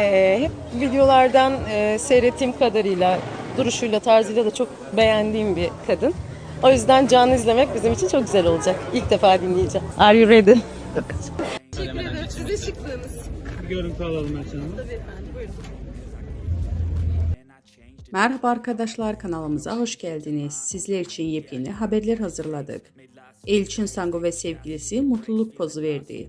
Ee, hep videolardan e, seyrettiğim kadarıyla, duruşuyla, tarzıyla da çok beğendiğim bir kadın. O yüzden canlı izlemek bizim için çok güzel olacak. İlk defa dinleyeceğim. Are you ready? Teşekkür ederim. Size şıklığınız. Bir görüntü alalım Hanım. Tabii efendim. Buyurun. Merhaba arkadaşlar kanalımıza hoş geldiniz. Sizler için yepyeni haberler hazırladık. Elçin Sango ve sevgilisi mutluluk pozu verdi.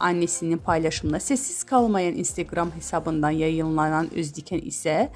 Annesinin paylaşımına sessiz kalmayan Instagram hesabından yayınlanan Özdiken ise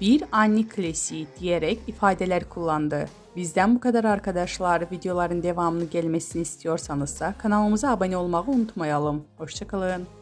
bir anne klasiği diyerek ifadeler kullandı. Bizden bu kadar arkadaşlar. Videoların devamını gelmesini istiyorsanız kanalımıza abone olmayı unutmayalım. Hoşçakalın.